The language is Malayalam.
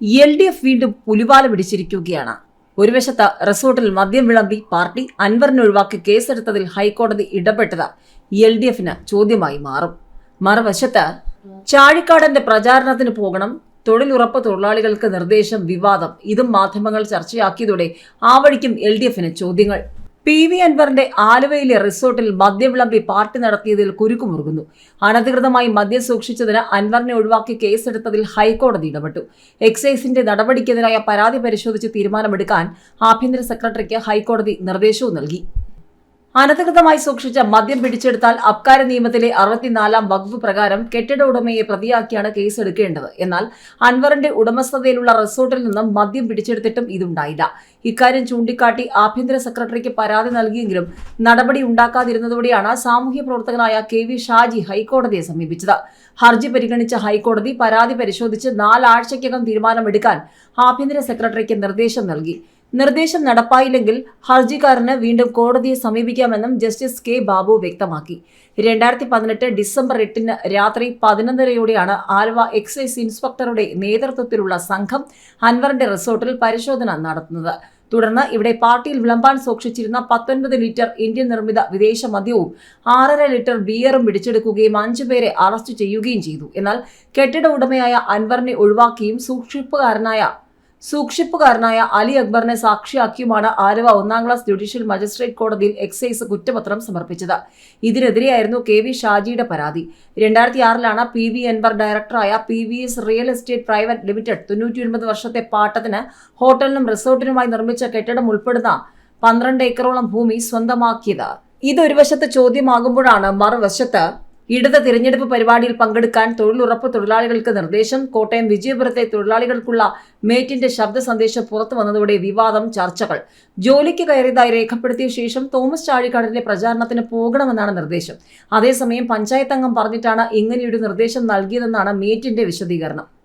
എൽ ഡി എഫ് വീണ്ടും പുലിവാല പിടിച്ചിരിക്കുകയാണ്. ഒരു വശത്ത് റിസോർട്ടിൽ മദ്യം വിളമ്പി പാർട്ടി അൻവറിനെ ഒഴിവാക്കി കേസെടുത്തതിൽ ഹൈക്കോടതി ഇടപെട്ടത് എൽ ഡി എഫിന് ചോദ്യമായി മാറും. മറുവശത്ത് ചാഴിക്കാടന്റെ പ്രചാരണത്തിന് പോകണം തൊഴിലുറപ്പ് തൊഴിലാളികൾക്ക് നിർദ്ദേശം വിവാദം ഇതും മാധ്യമങ്ങൾ ചർച്ചയാക്കിയതോടെ ആ വഴിക്കും എൽ ഡി എഫിന് ചോദ്യങ്ങൾ. പി വി അൻവറിന്റെ ആലുവയിലെ റിസോർട്ടിൽ മദ്യം വിളമ്പി പാർട്ടി നടത്തിയതിൽ കുരുക്കുമുറുകുന്നു. അനധികൃതമായി മദ്യം സൂക്ഷിച്ചതിന് അൻവറിനെ ഒഴിവാക്കി കേസെടുത്തതിൽ ഹൈക്കോടതി ഇടപെട്ടു. എക്സൈസിന്റെ നടപടിക്കെതിരായ പരാതി പരിശോധിച്ച് തീരുമാനമെടുക്കാൻ ആഭ്യന്തര സെക്രട്ടറിക്ക് ഹൈക്കോടതി നിർദ്ദേശവും നൽകി. അനധികൃതമായി സൂക്ഷിച്ച മദ്യം പിടിച്ചെടുത്താൽ അബ്കാര നിയമത്തിലെ അറുപത്തിനാലാം വകുപ്പ് പ്രകാരം കെട്ടിട ഉടമയെ പ്രതിയാക്കിയാണ് കേസെടുക്കേണ്ടത്. എന്നാൽ അൻവറിന്റെ ഉടമസ്ഥതയിലുള്ള റിസോർട്ടിൽ നിന്നും മദ്യം പിടിച്ചെടുത്തിട്ടും ഇതുണ്ടായില്ല. ഇക്കാര്യം ചൂണ്ടിക്കാട്ടി ആഭ്യന്തര സെക്രട്ടറിക്ക് പരാതി നൽകിയെങ്കിലും നടപടി ഉണ്ടാക്കാതിരുന്നതോടെയാണ് സാമൂഹ്യ പ്രവർത്തകനായ കെ വി ഷാജി ഹൈക്കോടതിയെ സമീപിച്ചത്. ഹർജി പരിഗണിച്ച ഹൈക്കോടതി പരാതി പരിശോധിച്ച് നാലാഴ്ചയ്ക്കകം തീരുമാനമെടുക്കാൻ ആഭ്യന്തര സെക്രട്ടറിക്ക് നിർദ്ദേശം നൽകി. നിർദ്ദേശം നടപ്പായില്ലെങ്കിൽ ഹർജിക്കാരന് വീണ്ടും കോടതിയെ സമീപിക്കാമെന്നും ജസ്റ്റിസ് കെ ബാബു വ്യക്തമാക്കി. രണ്ടായിരത്തി പതിനെട്ട് ഡിസംബർ എട്ടിന് രാത്രി പതിനൊന്നരയോടെയാണ് ആലുവ എക്സൈസ് ഇൻസ്പെക്ടറുടെ നേതൃത്വത്തിലുള്ള സംഘം അൻവറിന്റെ റിസോർട്ടിൽ പരിശോധന നടത്തുന്നത്. തുടർന്ന് ഇവിടെ പാർട്ടിയിൽ വിളമ്പാൻ സൂക്ഷിച്ചിരുന്ന പത്തൊൻപത് ലിറ്റർ ഇന്ത്യൻ നിർമ്മിത വിദേശ മദ്യവും ആറര ലിറ്റർ ബിയറും പിടിച്ചെടുക്കുകയും അഞ്ചുപേരെ അറസ്റ്റ് ചെയ്യുകയും ചെയ്തു. എന്നാൽ കെട്ടിട ഉടമയായ അൻവറിനെ ഒഴിവാക്കിയും സൂക്ഷിപ്പുകാരനായ സൂക്ഷിപ്പുകാരനായ അലി അക്ബറിനെ സാക്ഷിയാക്കിയുമാണ് ആലുവ ഒന്നാം ക്ലാസ് ജുഡീഷ്യൽ മജിസ്ട്രേറ്റ് കോടതിയിൽ എക്സൈസ് കുറ്റപത്രം സമർപ്പിച്ചത്. ഇതിനെതിരെയായിരുന്നു കെ വി ഷാജിയുടെ പരാതി. രണ്ടായിരത്തി ആറിലാണ് പി വി എൻവർ ഡയറക്ടറായ P V S real estate private limited തൊണ്ണൂറ്റിയൊൻപത് വർഷത്തെ പാട്ടത്തിന് ഹോട്ടലിനും റിസോർട്ടിനുമായി നിർമ്മിച്ച കെട്ടിടം ഉൾപ്പെടുന്ന പന്ത്രണ്ട് ഏക്കറോളം ഭൂമി സ്വന്തമാക്കിയത്. ഇതൊരു വശത്ത് ചോദ്യമാകുമ്പോഴാണ് മറുവശത്ത് ഇടത് തിരഞ്ഞെടുപ്പ് പരിപാടിയിൽ പങ്കെടുക്കാൻ തൊഴിലുറപ്പ് തൊഴിലാളികൾക്ക് നിർദ്ദേശം. കോട്ടയം വിജയപുരത്തെ തൊഴിലാളികൾക്കുള്ള മേറ്റിന്റെ ശബ്ദ സന്ദേശം പുറത്തു വന്നതോടെ വിവാദം ചർച്ചകൾ. ജോലിക്ക് കയറിയതായി രേഖപ്പെടുത്തിയ ശേഷം തോമസ് ചാഴിക്കാടിന്റെ പ്രചാരണത്തിന് പോകണമെന്നാണ് നിർദ്ദേശം. അതേസമയം പഞ്ചായത്ത് അംഗം പറഞ്ഞിട്ടാണ് ഇങ്ങനെയൊരു നിർദ്ദേശം നൽകിയതെന്നാണ് മേറ്റിന്റെ വിശദീകരണം.